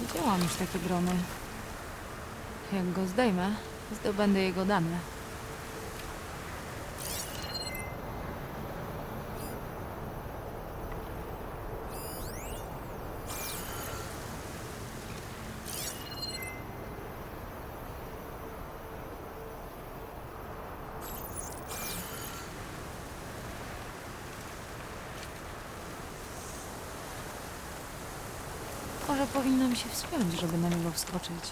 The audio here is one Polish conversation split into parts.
Widziałam już takie drony. Jak go zdejmę, zdobędę jego dane. Powinnam się wspiąć, żeby na niego wskoczyć.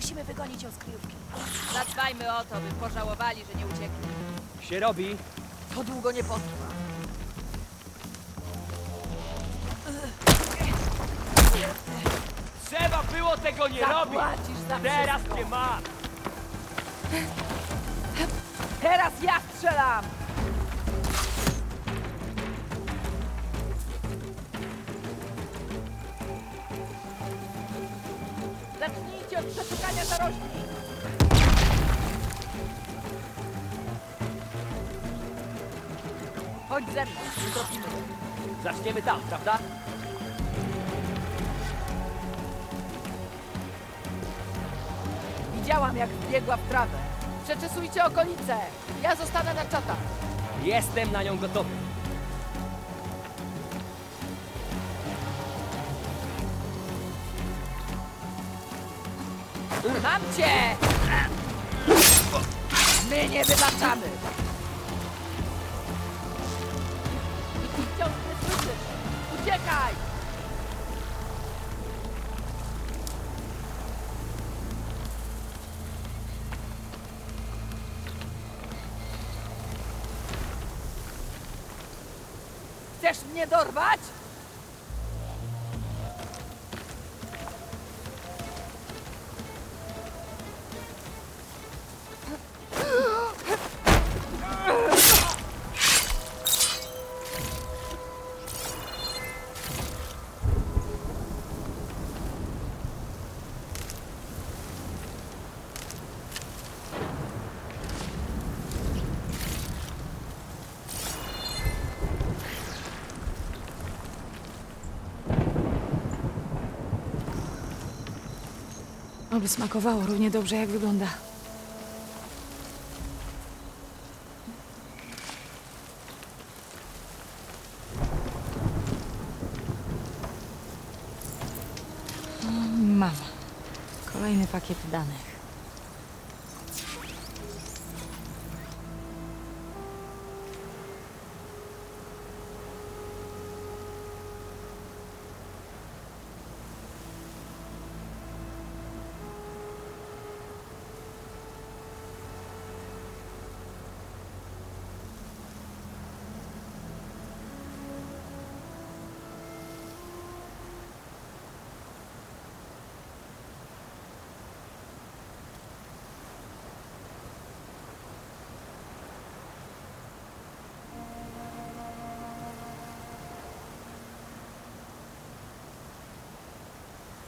Musimy wygonić ją z kryjówki. Zadbajmy o to, by pożałowali, że nie uciekli. Się robi. To długo nie potrwa. Trzeba było tego nie robić. Zapłacisz za Teraz wszystko. cię mam. Teraz ja strzelam! Od przeszukania narożni! Chodź ze mną, trafimy. Zaczniemy tam, prawda? Widziałam, jak wbiegła w trawę. Przeczesujcie okolice! Ja zostanę na czatach. Jestem na nią gotowy. Mam cię! My nie wybaczamy! Wciąż nie słyszysz! Uciekaj! Chcesz mnie dorwać? Oby smakowało równie dobrze, jak wygląda. Mam. Kolejny pakiet danych.